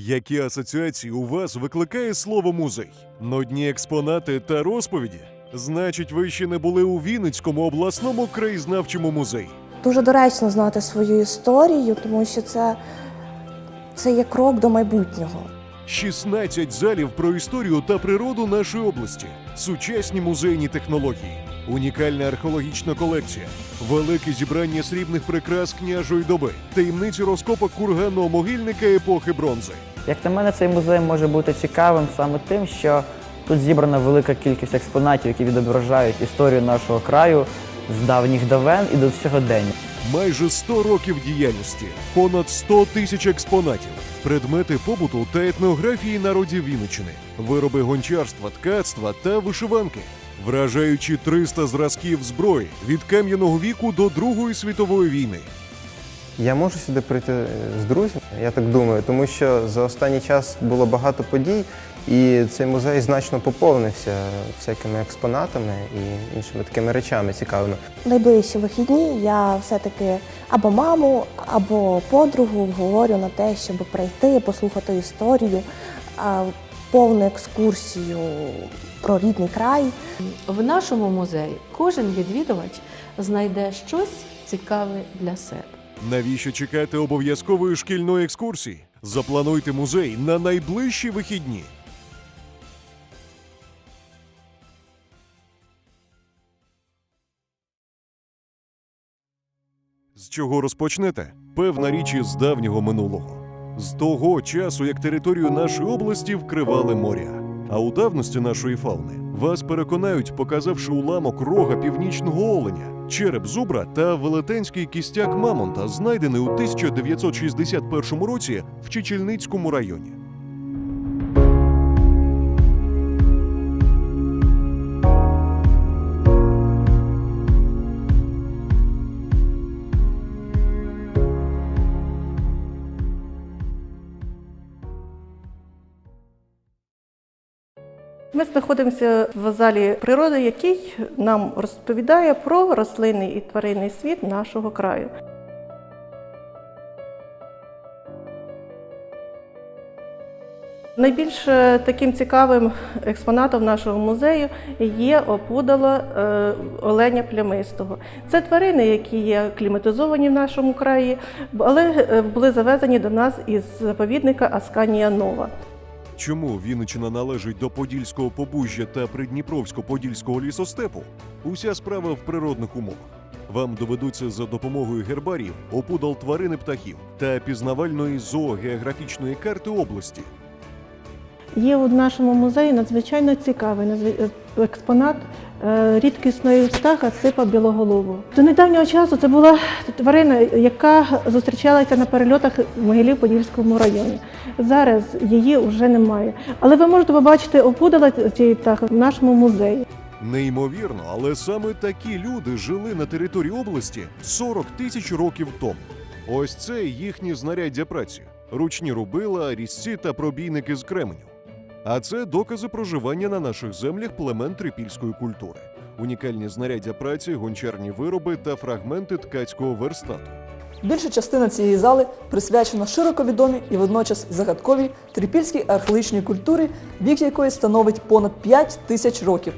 Які асоціації у вас викликає слово музей? Нудні експонати та розповіді? Значить, ви ще не були у Вінницькому обласному краєзнавчому музеї. Дуже доречно знати свою історію, тому що це, це є крок до майбутнього. 16 залів про історію та природу нашої області, сучасні музейні технології, унікальна археологічна колекція, велике зібрання срібних прикрас княжої доби, таємниці розкопок курганного могильника епохи бронзи. Як на мене, цей музей може бути цікавим саме тим, що тут зібрана велика кількість експонатів, які відображають історію нашого краю з давніх давен і до сьогодення. Майже 100 років діяльності, понад 100 тисяч експонатів, предмети побуту та етнографії народів Вінничини, вироби гончарства, ткацтва та вишиванки, вражаючи 300 зразків зброї від кам'яного віку до Другої світової війни. Я можу сюди прийти е, з друзями, я так думаю, тому що за останній час було багато подій, і цей музей значно поповнився всякими експонатами і іншими такими речами цікавими. Найближчі вихідні я все-таки або маму, або подругу вговорю на те, щоб прийти, послухати історію, повну екскурсію про рідний край. В нашому музеї кожен відвідувач знайде щось цікаве для себе. Навіщо чекати обов'язкової шкільної екскурсії? Заплануйте музей на найближчі вихідні. З чого розпочнете? Певна річ із давнього минулого. З того часу, як територію нашої області вкривали моря. А у давності нашої фауни вас переконають, показавши уламок рога північного оленя, череп зубра та велетенський кістяк мамонта, знайдений у 1961 році в Чечільницькому районі. Ми знаходимося в залі природи, який нам розповідає про рослинний і тваринний світ нашого краю. Найбільш е, таким цікавим експонатом нашого музею є опудало е, оленя плямистого. Це тварини, які є кліматизовані в нашому краї, але е, були завезені до нас із заповідника Асканія Нова. Чому Вінниччина належить до Подільського побужжя та Придніпровсько-Подільського лісостепу? Уся справа в природних умовах. Вам доведуться за допомогою гербарів, опудал тварини птахів та пізнавальної зоогеографічної карти області. Є у нашому музеї надзвичайно цікавий е, експонат е, рідкісної птаха сипа білоголового. До недавнього часу це була тварина, яка зустрічалася на перельотах в Могилів-Подільському районі. Зараз її вже немає. Але ви можете побачити опудала цієї птахи в нашому музеї. Неймовірно, але саме такі люди жили на території області 40 тисяч років тому. Ось це їхні знаряддя праці: ручні рубила, різці та пробійники з кременю. А це докази проживання на наших землях племен трипільської культури, унікальні знаряддя праці, гончарні вироби та фрагменти ткацького верстату. Більша частина цієї зали присвячена широко відомій і водночас загадковій трипільській археологічній культурі, вік якої становить понад 5 тисяч років.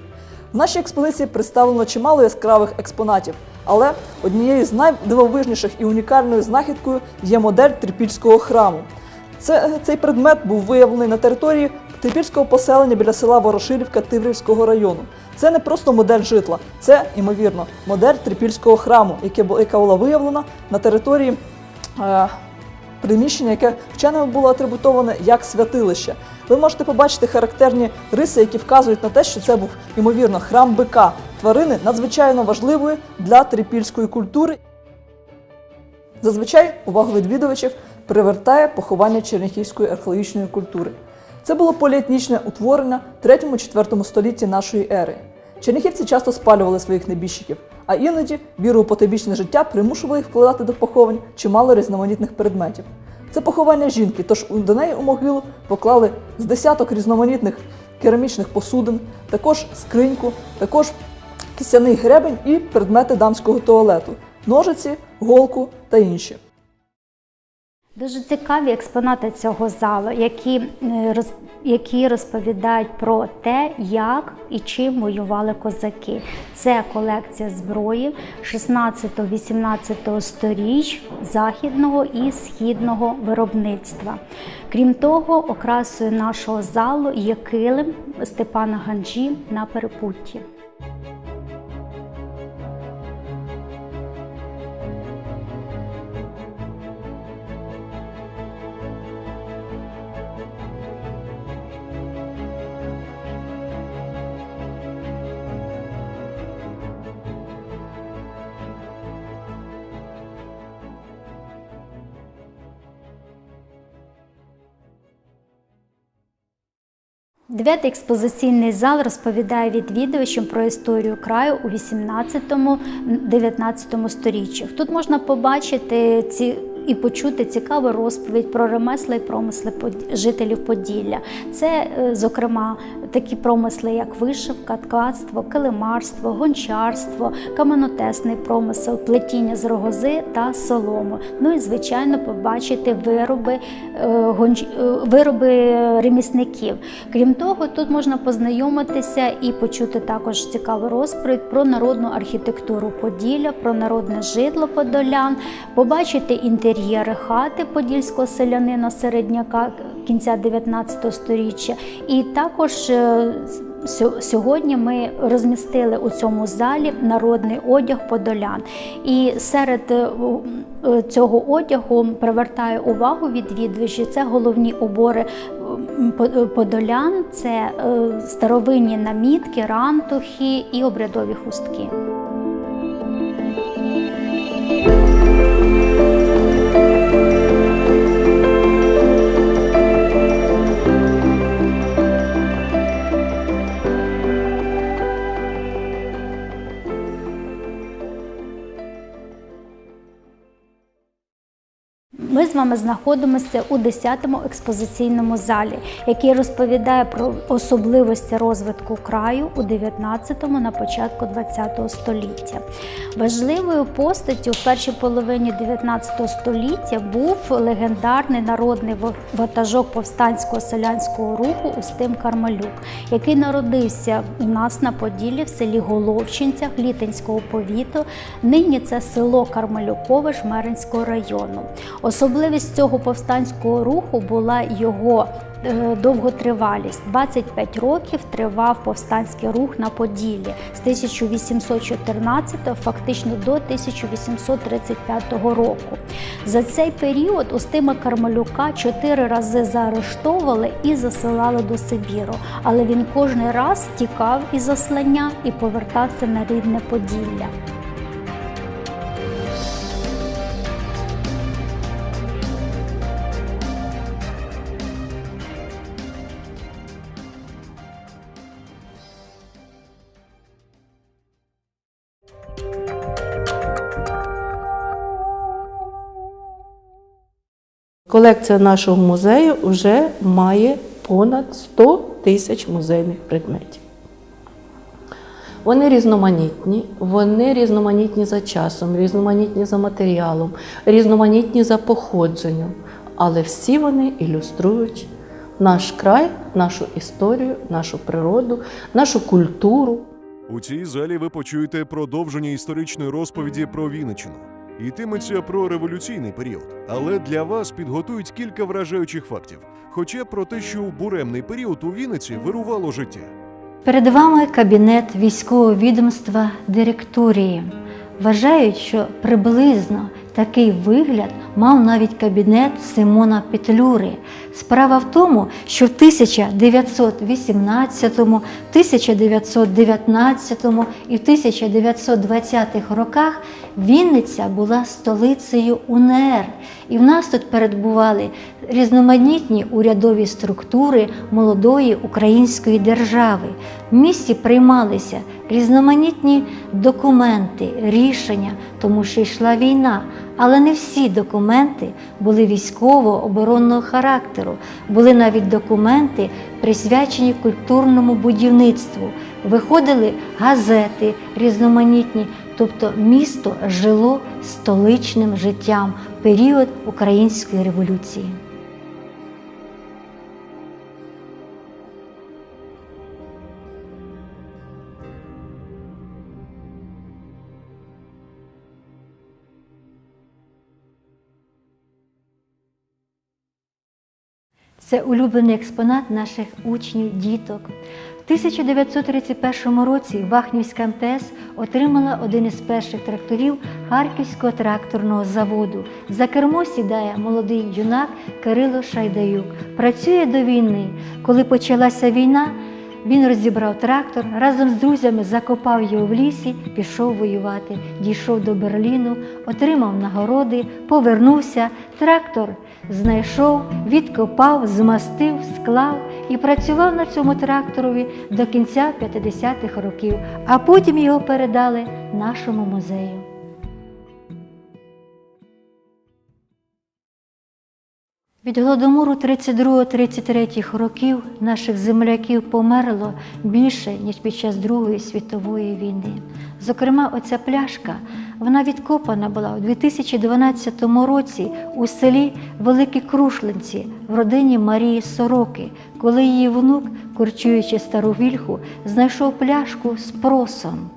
В нашій експозиції представлено чимало яскравих експонатів, але однією з найдивовижніших і унікальною знахідкою є модель трипільського храму. Це, цей предмет був виявлений на території трипільського поселення біля села Ворошилівка Тиврівського району. Це не просто модель житла, це, ймовірно, модель трипільського храму, яка була виявлена на території е, приміщення, яке вченими було атрибутоване як святилище. Ви можете побачити характерні риси, які вказують на те, що це був, ймовірно, храм бика, тварини надзвичайно важливої для трипільської культури. Зазвичай увагу відвідувачів привертає поховання черніхівської археологічної культури. Це було поліетнічне утворення в 3-4 столітті нашої ери. Черніхівці часто спалювали своїх небіжчиків, а іноді віру у потойбічне життя примушували їх вкладати до поховань чимало різноманітних предметів. Це поховання жінки, тож до неї у могилу поклали з десяток різноманітних керамічних посудин, також скриньку, також кисяний гребень і предмети дамського туалету, ножиці, голку та інші. Дуже цікаві експонати цього залу, які, е, які розповідають про те, як і чим воювали козаки. Це колекція зброї 16-18 сторіч західного і східного виробництва. Крім того, окрасою нашого залу є килим Степана Ганджі на перепутті. Дев'ятий експозиційний зал розповідає відвідувачам про історію краю у 18-19 сторіччях. Тут можна побачити ці і почути цікаву розповідь про ремесла і промисли жителів Поділля. Це, е, зокрема, такі промисли, як вишивка, ткацтво, килимарство, гончарство, каменотесний промисел, плетіння з рогози та солому. Ну і звичайно, побачити вироби, е, е, вироби ремісників. Крім того, тут можна познайомитися і почути також цікаву розповідь про народну архітектуру Поділля, про народне житло подолян, побачити інтер'єри хати подільського селянина середняка кінця 19 століття. І також е, сьогодні ми розмістили у цьому залі народний одяг подолян. І серед е, е, цього одягу привертає увагу відвідувачів. Це головні убори по- подолян, це старовинні намітки, рантухи і обрядові хустки. Ми з вами знаходимося у 10-му експозиційному залі, який розповідає про особливості розвитку краю у 19-му на початку 20-го століття. Важливою постаттю в першій половині 19 століття був легендарний народний ватажок повстанського селянського руху Устим Кармалюк, який народився у нас на Поділлі в селі Головчинцях Літинського повіту. Нині це село Кармалюкове Жмеринського району. Особливість цього повстанського руху була його е, довготривалість. 25 років тривав повстанський рух на Поділлі з 1814 фактично до 1835 року. За цей період Устима Кармалюка чотири рази заарештовували і засилали до Сибіру, але він кожен раз тікав із заслання і повертався на рідне Поділля. Колекція нашого музею вже має понад 100 тисяч музейних предметів. Вони різноманітні, вони різноманітні за часом, різноманітні за матеріалом, різноманітні за походженням, але всі вони ілюструють наш край, нашу історію, нашу природу, нашу культуру. У цій залі ви почуєте продовження історичної розповіді про Вінниччину. Йтиметься про революційний період, але для вас підготують кілька вражаючих фактів. Хоча про те, що у буремний період у Вінниці вирувало життя. Перед вами кабінет військового відомства директорії. Вважають, що приблизно такий вигляд мав навіть кабінет Симона Петлюри. Справа в тому, що в 1918, 1919 і в 1920-х роках Вінниця була столицею УНР, і в нас тут перебували різноманітні урядові структури молодої української держави. В місті приймалися різноманітні документи, рішення, тому що йшла війна. Але не всі документи були військово-оборонного характеру. Були навіть документи, присвячені культурному будівництву. Виходили газети різноманітні, тобто місто жило столичним життям, період Української революції. Це улюблений експонат наших учнів, діток. В 1931 році Вахнівська МТС отримала один із перших тракторів Харківського тракторного заводу. За кермо сідає молодий юнак Кирило Шайдаюк. Працює до війни. Коли почалася війна, він розібрав трактор, разом з друзями закопав його в лісі, пішов воювати, дійшов до Берліну, отримав нагороди, повернувся. Трактор знайшов, відкопав, змастив, склав і працював на цьому тракторові до кінця 50-х років, а потім його передали нашому музею. Від голодомору 32-33 років наших земляків померло більше, ніж під час Другої світової війни. Зокрема, оця пляшка вона відкопана була у 2012 році у селі Великі Крушлинці в родині Марії Сороки, коли її внук, корчуючи стару вільху, знайшов пляшку з просом.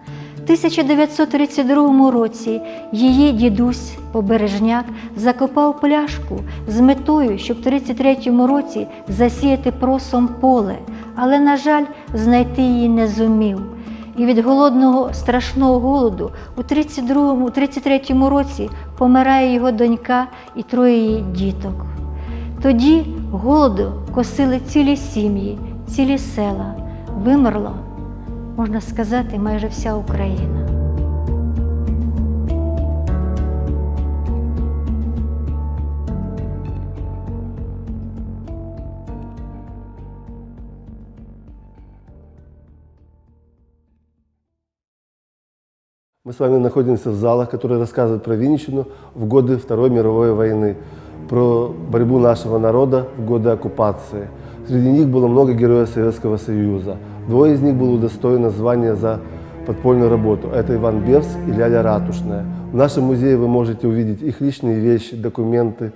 В 1932 році її дідусь Побережняк закопав пляшку з метою, щоб в 33 році засіяти просом поле, але, на жаль, знайти її не зумів. І від голодного страшного голоду у 33 році помирає його донька і троє її діток. Тоді голоду косили цілі сім'ї, цілі села. Вимерло, можна сказати, майже вся Україна. Мы с вами находимся в залах, которые рассказывают про Винничину в годы Второй мировой войны, про борьбу нашего народа в годы оккупации. Среди них было много героев Советского Союза. Двое из них было удостоено звания за подпольную работу. Это Иван Бевс и Ляля Ратушная. В нашем музее вы можете увидеть их личные вещи, документы,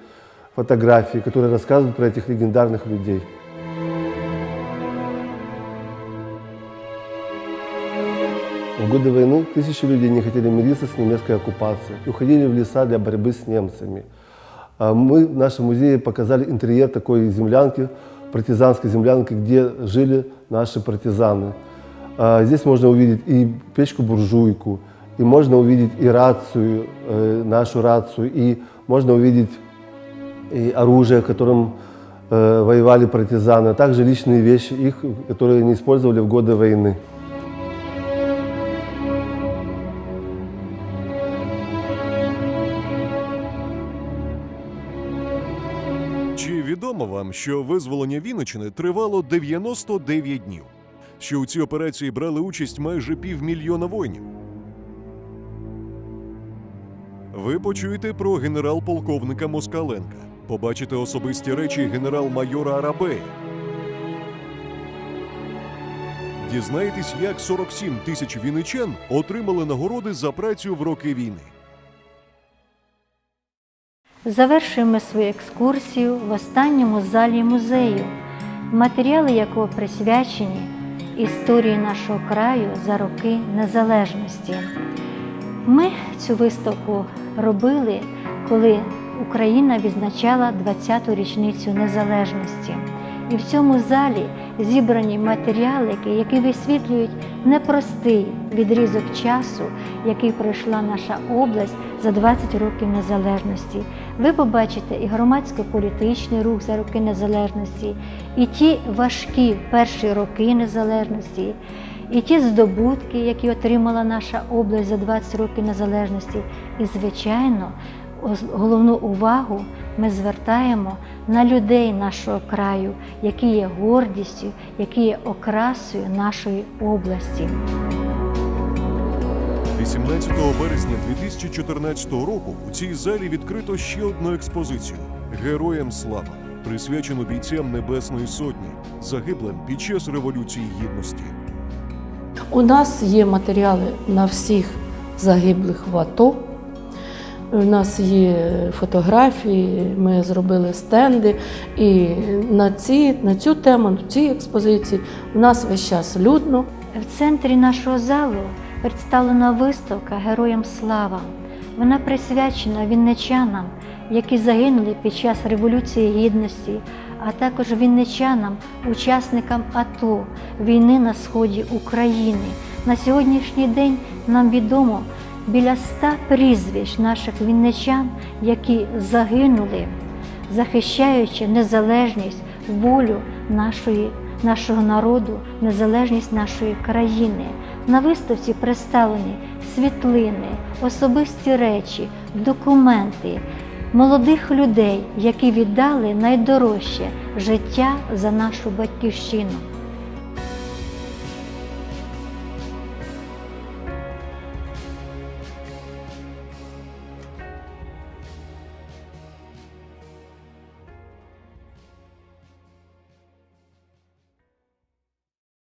фотографии, которые рассказывают про этих легендарных людей. В годы войны тысячи людей не хотели мириться с немецкой оккупацией и уходили в леса для борьбы с немцами. А Мы в нашем музее показали интерьер такой землянки, партизанской землянки, где жили наши партизаны. А Здесь можно увидеть и печку-буржуйку, и можно увидеть и рацию, э, нашу рацию, и можно увидеть и оружие, которым э, воевали партизаны, а также личные вещи их, которые они использовали в годы войны. Відомо вам, що визволення Вінничини тривало 99 днів? Що у цій операції брали участь майже півмільйона воїнів? Ви почуєте про генерал-полковника Москаленка, побачите особисті речі генерал-майора Арабея. Дізнаєтесь, як 47 тисяч вінничан отримали нагороди за працю в роки війни. Завершуємо свою екскурсію в останньому залі музею, матеріали якого присвячені історії нашого краю за роки незалежності. Ми цю виставку робили, коли Україна відзначала 20-ту річницю незалежності. І в цьому залі зібрані матеріали, які висвітлюють непростий відрізок часу, який пройшла наша область за 20 років незалежності. Ви побачите і громадсько-політичний рух за роки незалежності, і ті важкі перші роки незалежності, і ті здобутки, які отримала наша область за 20 років незалежності. І, звичайно, головну увагу ми звертаємо на людей нашого краю, які є гордістю, які є окрасою нашої області. 18 березня 2014 року у цій залі відкрито ще одну експозицію Героям слава, присвячену бійцям Небесної Сотні, загиблим під час Революції Гідності. У нас є матеріали на всіх загиблих в АТО. У нас є фотографії, ми зробили стенди, і на, ці, на цю тему, на цій експозиції у нас весь час людно. В центрі нашого залу представлена виставка Героям слава. Вона присвячена вінничанам, які загинули під час Революції Гідності, а також вінничанам, учасникам АТО, війни на сході України. На сьогоднішній день нам відомо біля ста прізвищ наших вінничан, які загинули, захищаючи незалежність, волю нашої, нашого народу, незалежність нашої країни. На виставці представлені світлини, особисті речі, документи молодих людей, які віддали найдорожче життя за нашу батьківщину.